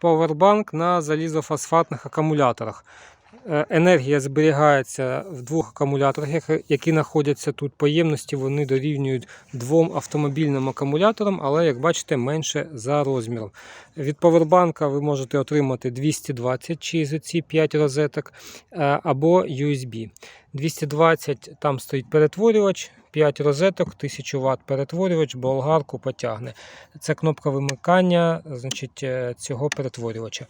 Powerbank на залізофосфатних акумуляторах. Е, Енергія зберігається в двох акумуляторах, які- знаходяться тут. По ємності вони дорівнюють двом автомобільним акумуляторам, але, як бачите, менше за розміром. Від повербанка ви можете отримати 220 через ці 5 розеток е, або USB. 220 там стоїть перетворювач, 5 розеток, 1000 Вт перетворювач, болгарку потягне. Це кнопка вимикання значить, е, цього перетворювача.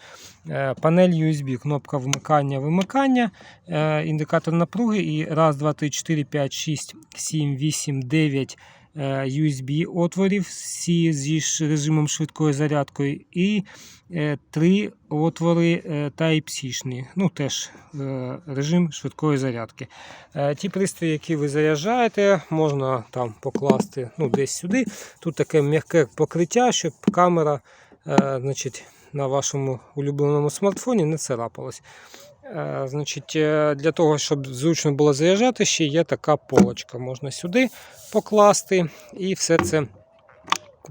Е, Панель USB, кнопка вмикання-вимикання, е, індикатор напруги і 1, 2, 3, 4, 5, 6, 7, 8, 9 е, USB отворів, всі зі режимом швидкої зарядкою, і е, три отвори е, Type-C-шні, ну теж режим швидкої зарядки. Ті пристрої, які ви заряджаєте, можна там покласти ну, десь сюди. Тут таке м'яке покриття, щоб камера значить, на вашому улюбленому смартфоні не царапалась. Е, Значить, е, для того, щоб зручно було заряджати, ще є така полочка. Можна сюди покласти і все це.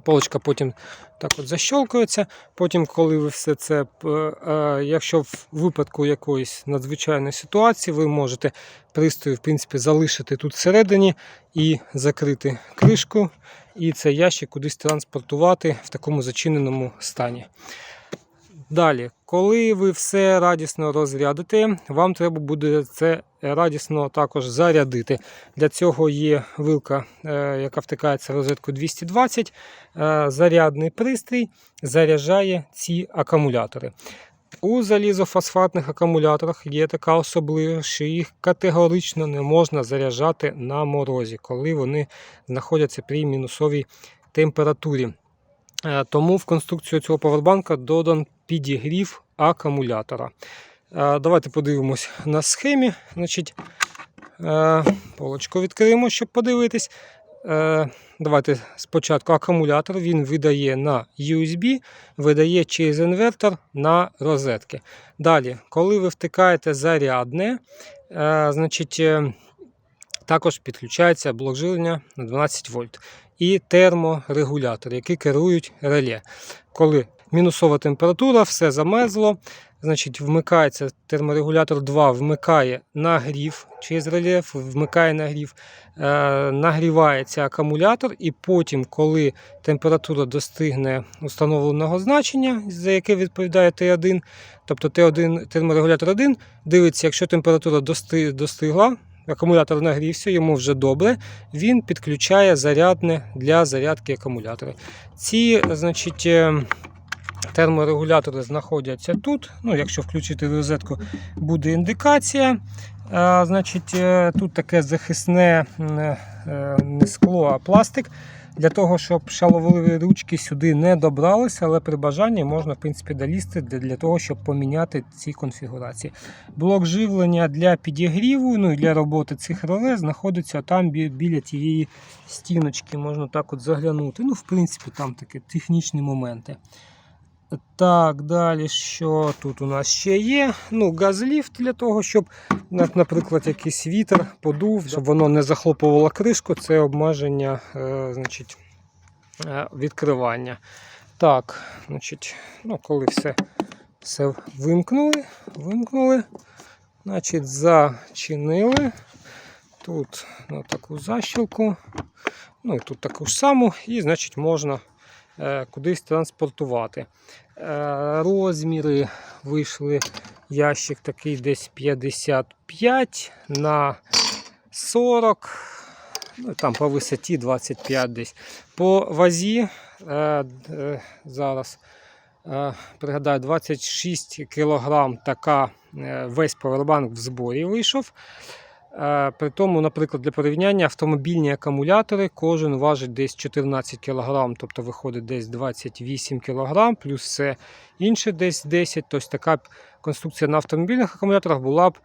Полочка потім так от защолкується. Потім, коли ви все це, е, якщо в випадку якоїсь надзвичайної ситуації, ви можете пристрій, в принципі, залишити тут всередині і закрити кришку, і цей ящик кудись транспортувати в такому зачиненому стані. Далі, коли ви все радісно розрядите, вам треба буде це радісно також зарядити. Для цього є вилка, е, яка втикається в розетку 220. Е, Зарядний пристрій заряджає ці акумулятори. У залізофосфатних акумуляторах є така особливість, що їх категорично не можна заряджати на морозі, коли вони знаходяться при мінусовій температурі. Е, Тому в конструкцію цього павербанка додан підігрів акумулятора. Е, Давайте подивимось на схемі. Значить, е, полочку відкриємо, щоб подивитись. Давайте спочатку акумулятор він видає на USB, видає через інвертор на розетки. Далі, коли ви втикаєте зарядне, значить, також підключається блок живлення на 12 вольт і терморегулятор, які керують реле. Коли мінусова температура, все замерзло, значить вмикається терморегулятор 2, вмикає нагрів через реле, вмикає нагрів, е, нагрівається акумулятор, і потім, коли температура достигне установленого значення, за яке відповідає Т1, тобто Т1 терморегулятор 1, дивиться, якщо температура достигла, акумулятор нагрівся, йому вже добре, він підключає зарядне для зарядки акумулятора. Ці, значить, е, терморегулятори знаходяться тут. Ну, якщо включити розетку, буде індикація. А, значить, е, тут таке захисне е, не скло, а пластик. Для того, щоб шаловливі ручки сюди не добралися, але при бажанні можна в принципі долізти для, того, щоб поміняти ці конфігурації. Блок живлення для підігріву, ну і для роботи цих реле знаходиться там бі- біля тієї стіночки. Можна так от заглянути. Ну, в принципі, там такі технічні моменти. Так, далі, що тут у нас ще є? Ну, газліфт для того, щоб, наприклад, якийсь вітер подув, щоб воно не захлопувало кришку, це обмеження е, значить, е, відкривання. Так, значить, ну, коли все, все вимкнули, вимкнули, значить, зачинили. Тут на таку защілку, ну і тут таку ж саму, і значить можна кудись транспортувати. Е, розміри вийшли ящик такий десь 55 на 40, ну, там по висоті 25 десь. По вазі е, е, зараз е, пригадаю 26 кг така е, весь повербанк в зборі вийшов. Е, При тому, наприклад, для порівняння автомобільні акумулятори кожен важить десь 14 кг, тобто виходить десь 28 кг, плюс все інше десь 10 Тобто така конструкція на автомобільних акумуляторах була б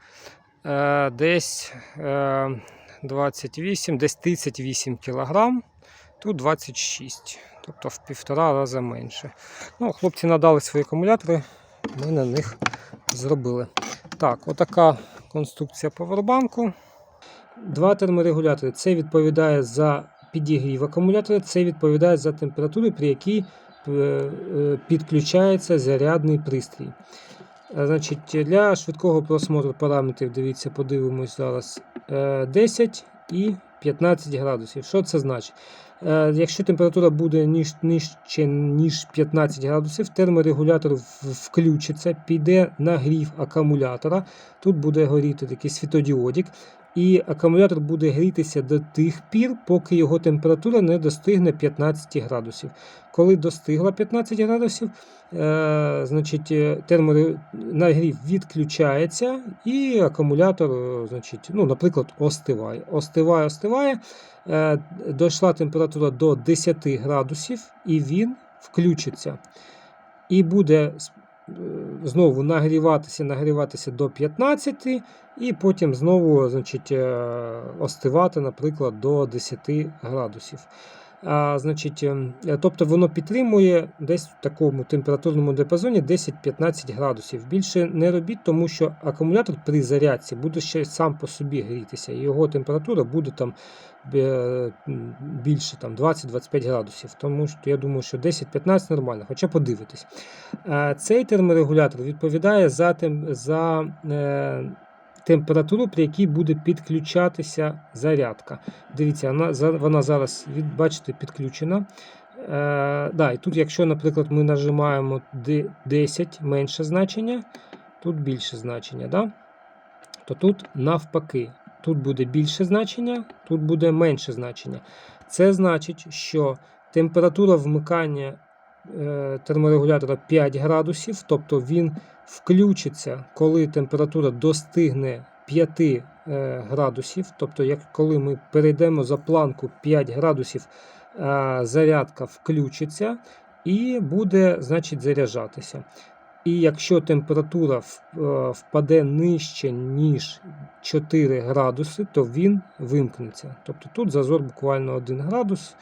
е, десь е, 28, десь 38 кг, тут 26, тобто в півтора рази менше. Ну, Хлопці надали свої акумулятори, ми на них зробили. Так, отака конструкція повербанку. Два терморегулятори. Це відповідає за підігрів акумулятора, це відповідає за температуру, при якій е, е, підключається зарядний пристрій. Е, Значить, для швидкого просмотру параметрів, дивіться, подивимось зараз е, 10 і 15 градусів. Що це значить? Е, Якщо температура буде нижче, ніж 15 градусів, терморегулятор включиться, піде нагрів акумулятора. Тут буде горіти такий світодіодик. І акумулятор буде грітися до тих пір, поки його температура не достигне 15 градусів. Коли достигла 15 градусів, е, значить, е, термори- нагрів відключається, і акумулятор, е, значить, ну, наприклад, остиває. Остиває, остиває. Е, дійшла температура до 10 градусів, і він включиться. І буде знову нагріватися, нагріватися до 15, і потім знову значить, е, остивати, наприклад, до 10 градусів. А, значить, ем, е, тобто воно підтримує десь в такому температурному діапазоні 10-15 градусів. Більше не робіть, тому що акумулятор при зарядці буде ще сам по собі грітися, його температура буде там е, більше там 20-25 градусів. Тому що я думаю, що 10-15 нормально, хоча подивитись. Е, Цей терморегулятор відповідає за, тем, за температуру, при якій буде підключатися зарядка. Дивіться, вона, вона зараз, бачите, підключена. Е, да, і тут, якщо, наприклад, ми нажимаємо 10 менше значення, тут більше значення, да? то тут навпаки. Тут буде більше значення, тут буде менше значення. Це значить, що температура вмикання е, терморегулятора 5 градусів, тобто він включиться, коли температура достигне 5 е, градусів. Тобто, як коли ми перейдемо за планку 5 градусів, е, зарядка включиться і буде значить, заряджатися. І якщо температура е, впаде нижче, ніж 4 градуси, то він вимкнеться. Тобто тут зазор буквально 1 градус.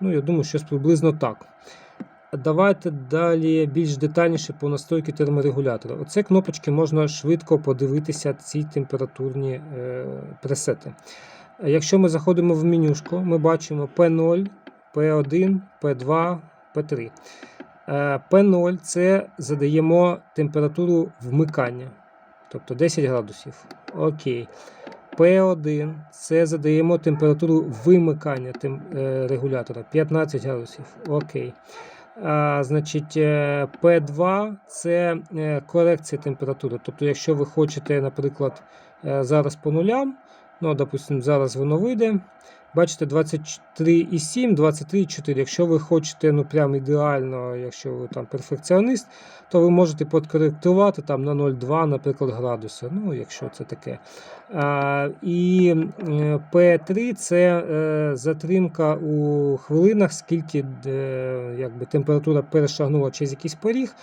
Ну, я думаю, щось приблизно так. Давайте далі більш детальніше по настройки терморегулятора. Оце кнопочки можна швидко подивитися ці температурні е, пресети. Якщо ми заходимо в менюшку, ми бачимо P0, P1, P2, P3. Е, P0 це задаємо температуру вмикання, тобто 10 градусів. Окей. P1 це задаємо температуру вимикання е, регулятора 15 градусів. Окей. Значить, е, P2 це е, корекція температури. Тобто, якщо ви хочете, наприклад, е, зараз по нулям, ну, допустимо, зараз воно вийде. Бачите, 23,7, 23,4. Якщо ви хочете ну, прям ідеально, якщо ви там перфекціоніст, то ви можете підкоректувати там на 0,2, наприклад, градуси. Ну, якщо це таке. А, і е, P3 це е, затримка у хвилинах, скільки е, якби, температура перешагнула через якийсь поріг.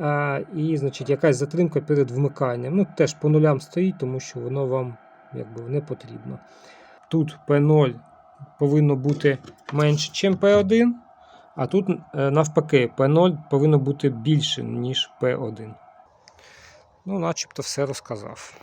А, і значить, якась затримка перед вмиканням. Ну, теж по нулям стоїть, тому що воно вам якби, не потрібно. Тут P0 повинно бути менше, ніж P1, а тут е, навпаки, P0 повинно бути більше, ніж P1. Ну, начебто все розказав.